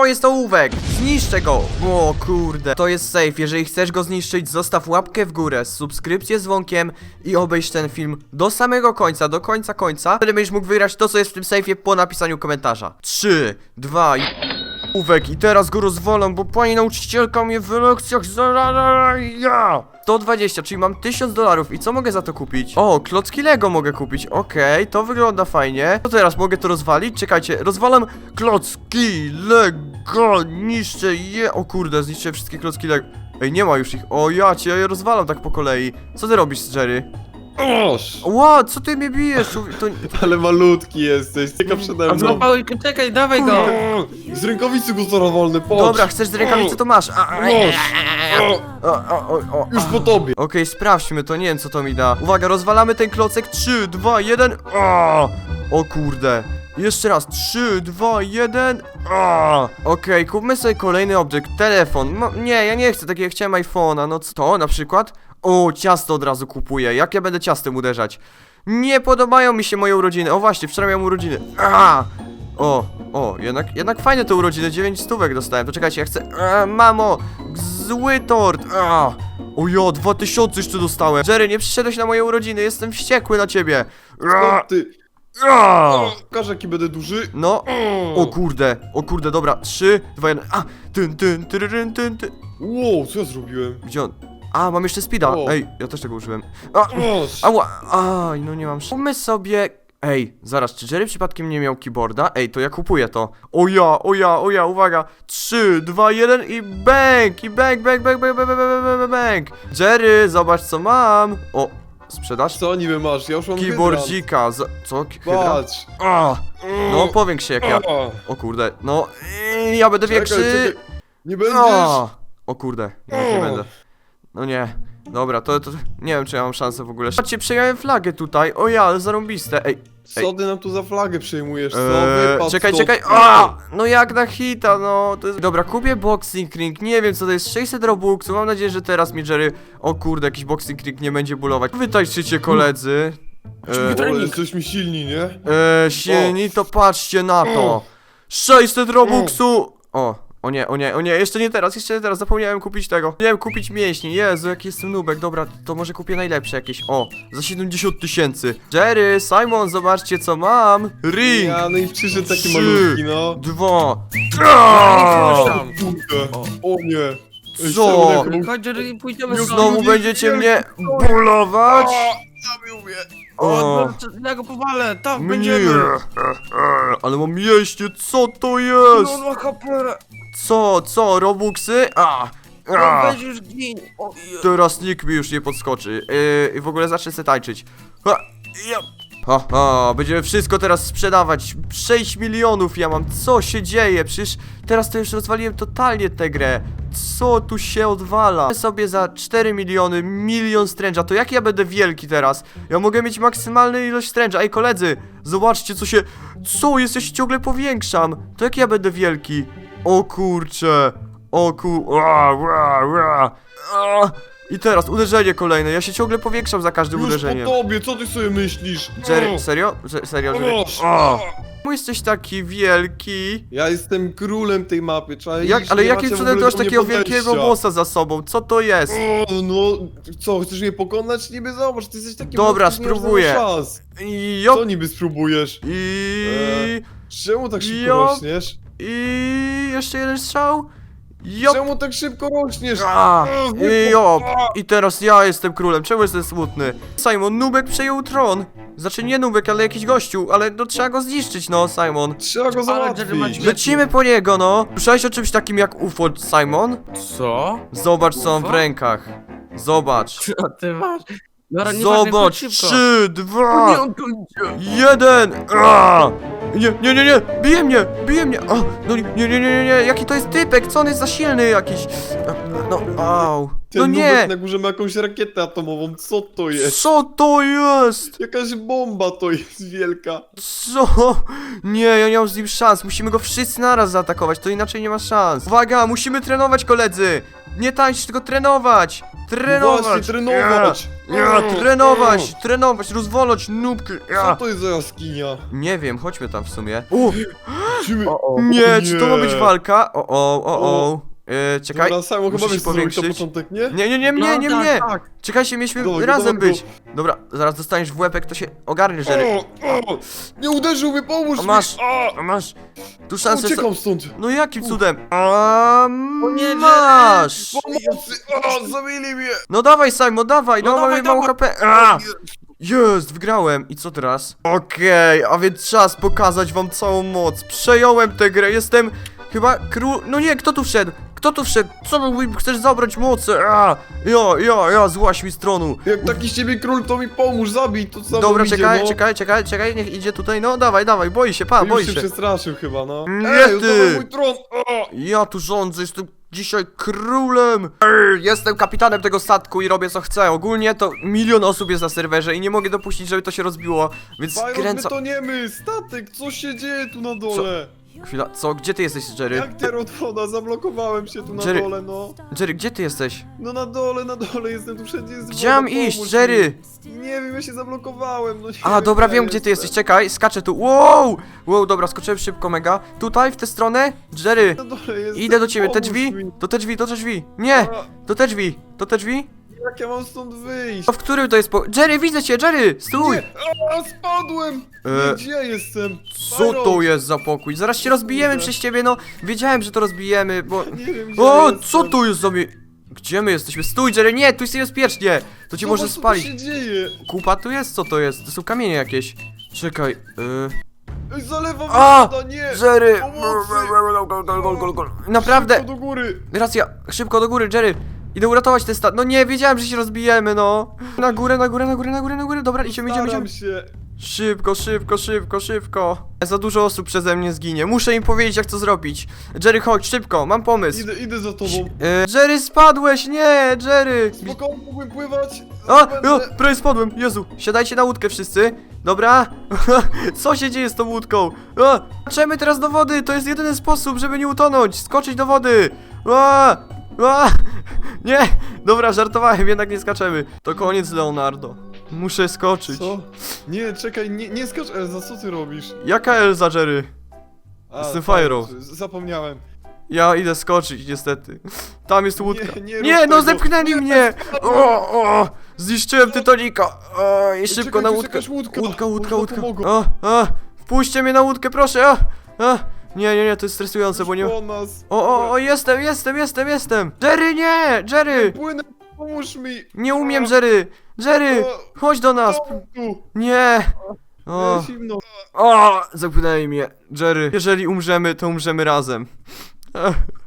To jest ołówek! Zniszczę go! O kurde, to jest safe. Jeżeli chcesz go zniszczyć, zostaw łapkę w górę, subskrypcję z dzwonkiem i obejrz ten film do samego końca, do końca końca. Wtedy będziesz mógł wygrać to, co jest w tym safeie po napisaniu komentarza. 3, 2 i... Ołówek i teraz go rozwalam, bo pani nauczycielka mnie w lekcjach ja! 120, czyli mam 1000 dolarów i co mogę za to kupić? O, klocki Lego mogę kupić, okej, to wygląda fajnie. Co teraz, mogę to rozwalić? Czekajcie, rozwalam klocki Lego, niszczę je... O kurde, zniszczę wszystkie klocki Lego. Ej, nie ma już ich, o ja cię, ja je rozwalam tak po kolei. Co ty robisz, Jerry? Oż! Ła, co ty mnie bijesz? To, to... Ale malutki jesteś, tylko przede A mną. złapałeś, czekaj, dawaj go! Z rękawicy go zaraz wolny, patrz! Dobra, chcesz z rękawicy, to masz. A, a, Noż! O, o, o, o, o. Już po tobie! Okej, sprawdźmy to, nie wiem co to mi da. Uwaga, rozwalamy ten klocek. 3, 2, 1. O, o kurde. Jeszcze raz. 3, 2, 1. O. Okej, kupmy sobie kolejny obiekt. Telefon. No, nie, ja nie chcę takiego, chciałem iPhone'a. No co to na przykład? O, ciasto od razu kupuję. Jak ja będę ciastem uderzać? Nie podobają mi się moje urodziny. O właśnie, wczoraj miałem urodziny. A! O, o, jednak, jednak fajne te urodziny, 9 stówek dostałem. To czekajcie, ja chcę. A, mamo! Zły tort! A! O ja, 2000 jeszcze dostałem. Jerry, nie przyszedłeś na moje urodziny, jestem wściekły na ciebie. Ty? A! O, Pokaż jaki będę duży. No, o kurde, o kurde, dobra, 3, 2, 1, a! Tyn, tyn, tyryryn, tyn, tyn. Wow, co ja zrobiłem? Gdzie on? A, mam jeszcze speeda. O. Ej, ja też tego użyłem. A, Oż! ała, aj, no nie mam Kupmy sobie... Ej, zaraz, czy Jerry przypadkiem nie miał keyboarda? Ej, to ja kupuję to. O ja, o ja, o ja, uwaga. 3, 2, 1 i bang! I bang, bang, bang, bang, bang, bang, bang, bang, bang. Jerry, zobacz co mam. O, sprzedaż? Co niby masz? Ja już mam Keyboardzika. Z... Co? hydrant. Hydrant? Patrz! A, no, powiększ się jak ja. O, O kurde, no, yy, ja będę czekaj, większy. czekaj. Nie będziesz! O, o kurde, ja nie O. będę. No nie. Dobra, to, to nie wiem czy ja mam szansę w ogóle. Patrzcie, przejąłem flagę tutaj. O ja, ale zarąbiste. Ej, Co ty nam tu za flagę przejmujesz? Co? eee, Wypadł czekaj, stąd. czekaj. A, no jak na hita, no. To jest... Dobra, kupię boxing ring. Nie wiem co to jest. 600 robuxów. Mam nadzieję, że teraz mi Jerry. O kurde, jakiś boxing ring nie będzie bulować. Wytańczycie koledzy. Eee, jesteśmy silni, nie? eee, silni, to patrzcie na to. 600 robuxu. O. O nie, o nie, o nie, jeszcze nie teraz, jeszcze nie teraz, zapomniałem kupić tego. Miałem kupić mięśni, Jezu, jaki jestem nubek, dobra, to może kupię najlepsze jakieś, o, za 70 tysięcy. Jerry, Simon, zobaczcie co mam. Ring, Ja, no i przyszedł taki Trzy. malutki, no. dwa. Tam. Kurde. O nie. Co? Chodź, Jerry, pójdziemy. Znowu będziecie mnie bulować? Zabił mnie. O, O, ja go powalę, tam mnie. będziemy. Ale mam mięśnie, co to No, jest? no, HP. Co, co, robuxy? A, No, a. weź już gin. O, je- Teraz nikt mi już nie podskoczy. Yy, I w ogóle zacznę se tańczyć. Ha, ja. Ha, ha, będziemy wszystko teraz sprzedawać. 6 milionów ja mam. Co się dzieje? Przecież teraz to już rozwaliłem totalnie tę grę. Co tu się odwala? sobie za 4 miliony, milion stręża. To jak ja będę wielki teraz? Ja mogę mieć maksymalną ilość stręża. Ej, koledzy, zobaczcie co się... Co jest? Ja się ciągle powiększam. To jak ja będę wielki? O kurcze. O kur... Ua, ua, ua. A. I teraz uderzenie kolejne. Ja się ciągle powiększam za każdym Już po uderzeniem. tobie, co ty sobie myślisz? Jerry, serio? Se- Serio, Jerry? O. Czemu jesteś taki wielki? Ja jestem królem tej mapy, czaisz? Jak, ale Nie jakim macie w cudem ogóle masz do mnie takiego podejścia. wielkiego bossa za sobą? Co to jest? O, no, co, chcesz mnie pokonać? Niby zobacz, ty jesteś taki Dobra, nie masz spróbuję. żadnych szans. I Co jop, niby spróbujesz? i... Czemu tak szybko Jo. rośniesz? I... Jeszcze jeden strzał? Jop! Czemu tak szybko rośniesz? A, O, I jop! I teraz ja jestem królem, czemu jestem smutny? Simon, Nubek przejął tron! Znaczy nie Nubek, ale jakiś gościu, ale no trzeba go zniszczyć, no, Simon. Trzeba go Ale Jerry ma załatwić. dźwięk. Lecimy po niego, no! Słyszałeś o czymś takim jak UFO, Simon? Co? Zobacz co mam w UFO? rękach. Zobacz. Co ty masz? Dobra, nieważne, Zobacz, trzy, nie, dwa, on tu idzie. jeden! A! Nie, nie, nie, nie! Bije mnie! Bije mnie! A, no nie, nie, nie, nie, nie, jaki to jest typek? Co on jest za silny jakiś? No, au. Ten No nubek nie! na górze ma jakąś rakietę atomową, co to jest? Co to jest? Jakaś bomba to jest wielka. Co? Nie, ja nie mam z nim szans. Musimy go wszyscy naraz zaatakować, to inaczej nie ma szans. Uwaga, musimy trenować, koledzy! Nie tańczyć, tylko trenować! Trenować! Właśnie, trenować. Ja, ja, trenować, trenować, rozwalać nubki. Co Ja. to jest za jaskinia? Nie wiem, chodźmy tam w sumie. U! O. Nie, czy to ma być walka? O, o, o, o. E, czekaj. Dobra, Simon, chyba muszę wiesz, się co zrobić na powiększyć. początek, nie? Nie, nie, nie, mnie, No, nie tak, mnie. tak. Czekajcie, mieliśmy go, razem dawaj być. Dobra, zaraz dostaniesz w łeb, jak to się ogarnie, Jerry. O, o, nie uderzył mnie, pomóż A mi! masz. A, A masz tu szansę... uciekam stąd! No jakim cudem? A nie, masz! Pomocy! O, zabili mnie! No dawaj, Simon, dawaj, no, No mamy dawaj, mało dawaj. HP. A! Jest, wygrałem. I co teraz? Okej, a więc czas pokazać wam całą moc. Przejąłem tę grę, jestem chyba król... No nie, kto tu wszedł? Kto tu wszedł? Co mój, chcesz zabrać mocy? A! Ja, ja, ja, złaś mi stronu. Jak taki z ciebie król, to mi pomóż, zabij, to co Dobra, idzie, czekaj, no. czekaj, czekaj, czekaj, niech idzie tutaj. No, dawaj, dawaj, boi się, pa, Już boi się się. przestraszył chyba, no. Nie Ej, ty! mój tron! O! Ja tu rządzę, jestem dzisiaj królem! Jestem kapitanem tego statku i robię co chcę. Ogólnie to milion osób jest na serwerze i nie mogę dopuścić, żeby to się rozbiło, więc Byron, my skręcam... toniemy! Statek, co się dzieje tu na dole? Chwila, co? Gdzie ty jesteś, Jerry? Jak woda, zablokowałem się tu na Jerry. dole, no. Jerry, gdzie ty jesteś? No na dole, na dole jestem, tu wszędzie jest Gdzie woda, mam iść, Jerry? Nie wiem, ja się zablokowałem, no nie A, dobra, wiem gdzie ty jestem. jesteś, czekaj, skaczę tu. Wow! Wow, dobra, skoczyłem szybko, mega. Tutaj, w tę stronę? Jerry, Na dole jestem, idę do ciebie, te pomóż drzwi? mi. To te drzwi, to te drzwi. Nie, A, to te drzwi, to te drzwi? Jak ja mam stąd wyjść? To w którym to jest po... Jerry, widzę cię, Jerry, stój! Nie, a, spadłem! E, gdzie ja jestem? Co Byron, to jest za pokój? Zaraz się rozbijemy Kurde. przez ciebie, no. Wiedziałem, że to rozbijemy, bo... Nie wiem, gdzie O, ja co jestem. tu jest za mnie? Gdzie my jesteśmy? Stój, Jerry, nie, tu jest niebezpiecznie! To cię Zobacz, może co tu spalić. się dzieje? Kupa tu jest? Co to jest? To są kamienie jakieś. Czekaj, yy... Ej, zalewa mnie A! woda, nie! Jerry! Pomocy! Naprawdę! Szybko do góry! Racja, szybko do góry, Jerry! Idę uratować ten stat. No nie, wiedziałem, że się rozbijemy, no! Na górę, na górę, na górę, na górę, na górę, dobra, idziemy, idziemy, Staram idziemy. się. Szybko, szybko, szybko, szybko. Za dużo osób przeze mnie zginie. Muszę im powiedzieć, jak to zrobić. Jerry, chodź, szybko, mam pomysł. Idę, idę za tobą. E, Jerry, spadłeś! Nie, Jerry! Spokojnie, mógłbym pływać. A, Będę- o, prawie spadłem, Jezu. Siadajcie na łódkę wszyscy. Dobra? Co się dzieje z tą łódką? A, Skaczemy teraz do wody, to jest jedyny sposób, żeby nie utonąć. Skoczyć do wody. A, a, nie, dobra, żartowałem, jednak nie skaczemy. To koniec, Leonardo. Muszę skoczyć. Co? Nie, czekaj, nie, nie skacz Elza, co ty robisz? Jaka Elza, Jerry? A, Jestem tak, z- Zapomniałem. Ja idę skoczyć, niestety. Tam jest łódka. Nie, nie rób no tego. zepchnęli Nie, mnie! O, o, zniszczyłem Titanica! O, I szybko czekaj, na tu łódkę. jakaś łódka. Łódka, łódka, Może łódka. pomogą. O, o, wpuśćcie mnie na łódkę, proszę! O, o. Nie, nie, nie, to jest stresujące, bo nie... Po nas. O, o, o, jestem, jestem, jestem, jestem! Jerry, nie! Jerry! Płynę, pomóż mi. Nie umiem, Jerry! Jerry! Chodź do nas! Tu, Nie! O, o. zimno. o, zapłynęli mnie. Jerry, jeżeli umrzemy, to umrzemy razem. Ech.